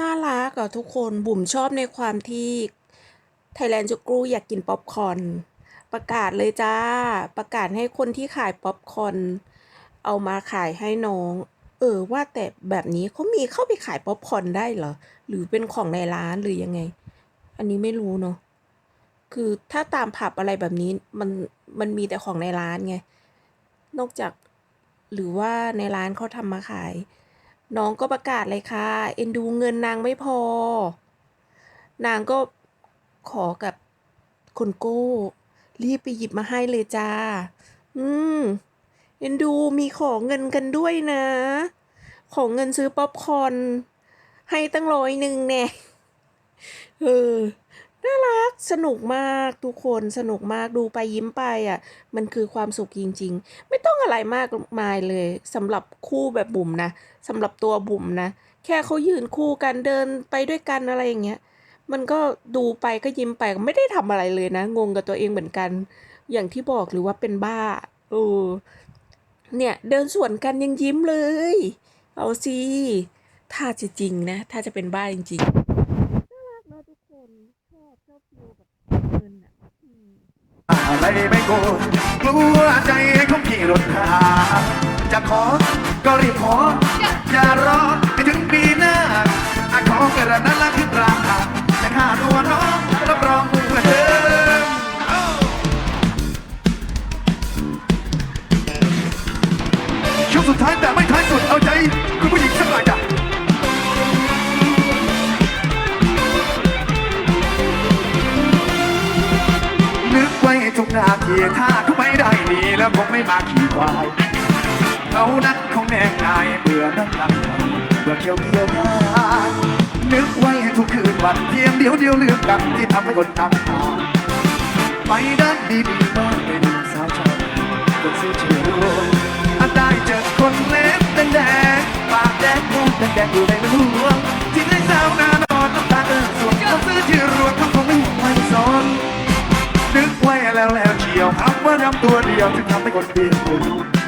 น่ารักอะทุกคนบุ๋มชอบในความที่ Thailand จุกรูอยากกินป๊อปคอนประกาศเลยจ้า ประกาศให้คนที่ขายป๊อปคอนเอามาขายให้น้อง เออว่าแต่แบบนี้เขามีเข้าไปขายป๊อปคอนได้เหรอ หรือเป็นของในร้านหรือยังไง อันนี้ไม่รู้เนาะคือถ้าตามผับอะไรแบบนี้มันมันมีแต่ของในร้านไง นอกจากหรือว่าในร้านเขาทำมาขาย น้องก็ประกาศเลยค่ะ เอ็นดูเงินนางไม่พอ นางก็ขอกับคุณโก้ รีบไปหยิบมาให้เลยจ้า อืม เอ็นดูมีของเงินกันด้วยนะ ของเงินซื้อป๊อปคอนให้ตั้งร้อยหนึ่งแน่เออ น่ารักสนุกมากทุกคนสนุกมากดูไปยิ้มไปอะ มันคือความสุขจริง ๆ ไม่ต้องอะไรมากมายเลยสำหรับคู่แบบบุ๋มนะสำหรับตัวบุ๋มนะ แค่เขายืนคู่กันเดินไปด้วยกันอะไรอย่างเงี้ยมันก็ดูไปก็ยิ้มไปไม่ได้ทำอะไรเลยนะ งงกับตัวเองเหมือนกัน อย่างที่บอกหรือว่าเป็นบ้าเออเนี่ยเดินสวนกันยังยิ้มเลย เอาสิถ้าจะจริงนะ ถ้าจะเป็นบ้าจริงๆ น่ารักนะทุกคนชอบชอบฟิลแบบเงินอะอืม อะไรไม่โกรธกลัวใจให้เขาขี่รถหาจะขอก็รีบขอ อย่ารอให้ถึงปีหน้าอาขอกระนั้นละคือ แล้วคงไม่มาขี่ควายเขานั้นคงแน่นายเบื่อนั่งหลังเบื่อเกี่ยวเกี่ยวงานนึกไว้ทุกคืนวันเพียงเดียวเดียวเลือกกันที่ทำให้คนทำทางไปด้านดีดีๆมากเป็นสาวชาวคนซื้อเชื่ออาได้เจอคนเล็บแดงปากแดงมูกแดงอยู่ในมันห่วงที่ได้สาวนาน ทำตัวเ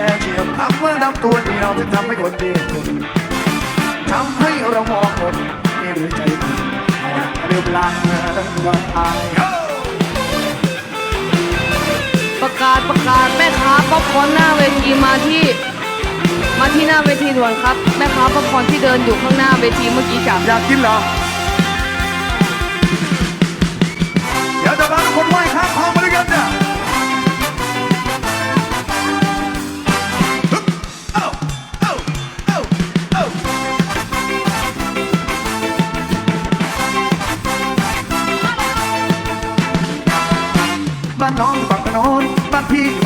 ไม่แล้วแลเชียวทำว่าดำตัวเดียวจะทำให้คนเดียวคนทำให้เรามองคนนี่หรือใจคุณเรียบลังว่าอายประกาศประกาศแม่ค้าป๊อปคอร์นหน้าเวทีมาที่ มาที่หน้าเวทีด่วนครับ แม่ค้าป๊อปคอร์นที่เดินอยู่ข้างหน้าเวทีเมื่อกี้จับอยากกินเหรอ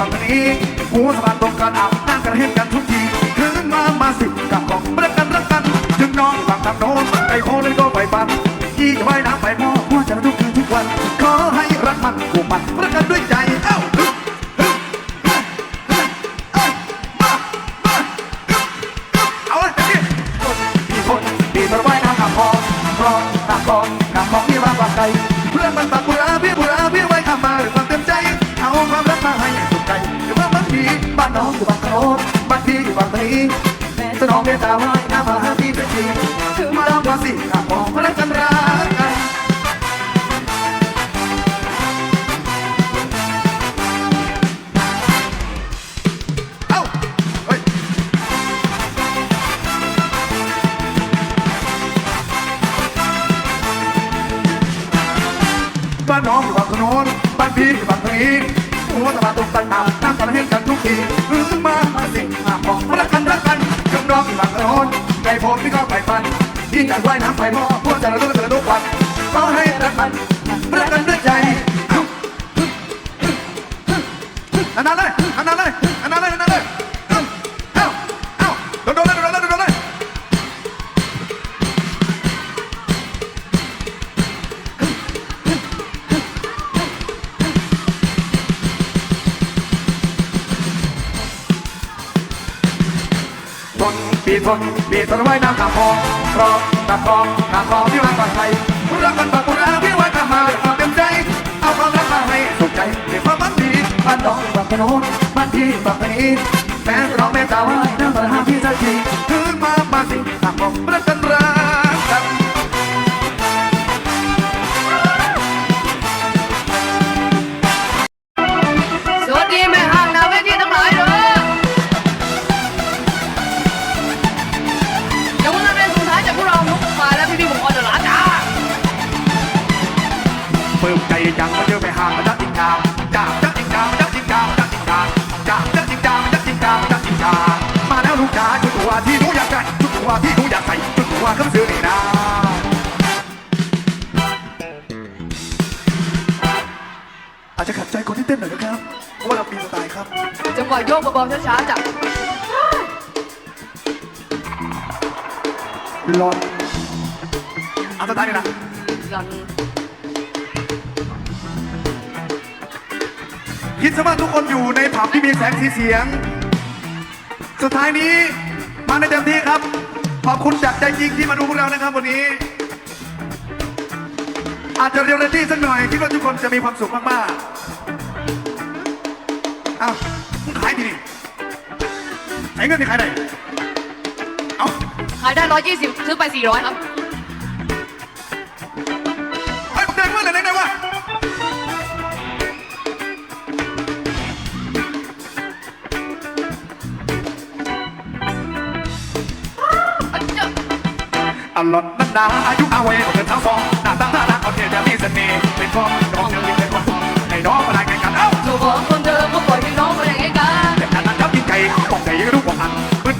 ฝั่งนี้หัวสะพานตรงกันอาบน้ำกันเห็นกันทุกทีคืนมามาสิกับของรักกันรักกันถึงน้องอยู่ฝั่งทางโน้นไอ้โคนั้นก็ไปฟันที่จะว่ายน้ำไปพ่อหัวใจทุกคืนทุกวัน ขอให้รักมันผูกมันรักกันด้วยใจเอ้าเพื่อนมันตักบุราพี่บุราพี่ไว้ข้ามาด้วยความเต็มใจ เอาความรักมาให้ ทีบ้านน้องอยู่บางโน้นบ้านพี่อยู่บางนี้แม่น้องเมตตาไว้น้ำมาหาพี่เป็นจริงถึงมาล้วมาสิข้ามองมาแล้วกันรักกันบ้านน้องอยู่ฝั่งถนนบ้านพี่อยู่ฝั่งนี้ สบายตรงกันตามน้ำกันเห็นกันทุกทีรื้อมามาสิมาบอกรักกันรักกันยกน้องอยู่ฝั่งถนนไก่ผมที่ก็ไปฟันยิ่งกันว่ายน้ำไปพ่อพวกจะระลึกเตือนทุกวันก็ให้ นปีทนปีทนไว้น้ำตาคองครองตาคองตาคองที่วาก่อนใครรักกันแบบโบราณที่ไว้ทำมาด้วยความเต็มใจ เอาความรักมาให้สุขใจด้วยความมันดีบ้านดองบ้านโน้นบ้านที่บ้านนี้แม่ร้องแม่ตาว่าน้ำตาห้ามพี่สักทีถึงมาบ้านสิหากบอกรักกัน จังหวะโยกเบาๆช้าๆจ้ะรอนเอาสไตล์นี่นะยันคิดซะว่าทุกคนอยู่ในผับที่มีแสงสีเสียง สุดท้ายนี้มาในเต็มที่ครับ ขอบคุณจากใจจริงที่มาดูพวกเรานะครับวันนี้ อาจจะเรียลลิตี้สักหน่อยคิดว่าทุกคนจะมีความสุขมากๆ เงินที่ขายได้ เอ้าขายได้120ซื้อไป400ครับ ไอ้ยผมเดินว่าไหนไหนวะอันเจ้าอลอนนันดาอายุอาวัยของเธอทั้งสองหน้าตาท่าทางเขาเทียจะมีเสน่ห์เป็นพ่อน้องยังมีเป็นคนให้น้องมาได้ไงกันเอ้าเจ้าของคนเดิมก็ปล่อยให้น้องมาได้ไงกันแต่นั้นทับยิ่งใจบอกใจยังรู้บอก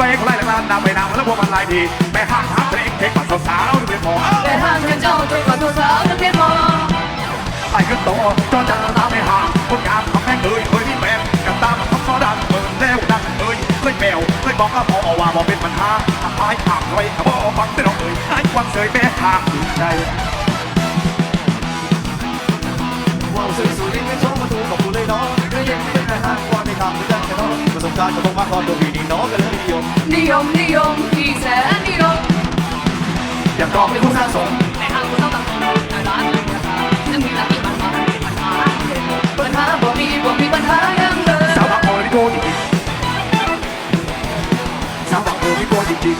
อันปืนไปเขาไล่ละลานนำไปนำแล้วพวกมันลายดีไปห้างทับตัวเองเทคปัดสาวๆดูเป็นหมอแต่ทางเจ้าช่วยขอโทษสาวนักเรียนมอไปขึ้นโตจอจังตาไม่ห่างคนงามทำแม่งเอ้ยเคยมีแมวกับตามมาทับคอดังเปิดแล้วดังเอ้ยเคยแมวเคยบอกก็พอว่าบอกเป็นปัญหาทำไมถามไว้ก็บอกฟังแต่น้องเอ้ยไอ้ควันเสยแม่ทางใจคว่าวสวยสุดยังไม่ชมมาถูกับกูเลยเนาะก็ยังเป็นทหารความไม่ทำด้วยกันกันเนาะประ สบการณ์จะคงมาก่อนตัวพี่นี่เนาะก็เลยนิยมนิยมนิยมที่แสนนิยมอยากตอบเป็นผู้สร้างสมแต่ทางกูต้องตัดสินในร้านเลยนะครับจะมีหลักที่มันมาเป็นปัญหาปัญหาบ่มีบ่มีปัญหายังเลยสาวบางโอนี่โกจริงๆสาวบางโอนี่โกจริง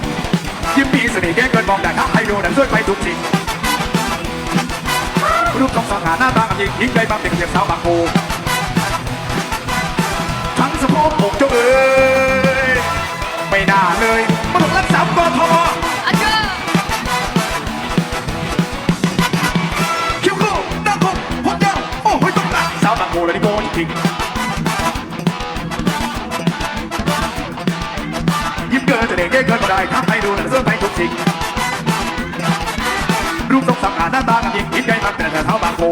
ๆยิ้มมีเสน่ห์แก้เกินมองแต่ถ้าให้ดูดันช่วยไปทุกสิ่งรูปทรงสังหารหน้าตากับยิงยิงได้บางเด็กเรียกสาวบางโอ ทั้งสะโพกเจ้าเอ๋ยไม่น่าเลยมาถูกรักสามกทมอาเจ้าคิวคู่หน้าคมหัวเจ้าโอ้โหต้องการสาวบางโอเลยนี่โกจริงยิ้มเกินจะเด็กเกินก็ได้ทำให้ดูหนังเสื้อไปทุกสิ่งรูปทรงสังหารหน้าตากับยิงยิ้มใหญ่มากแต่เธอเท้าบางโพ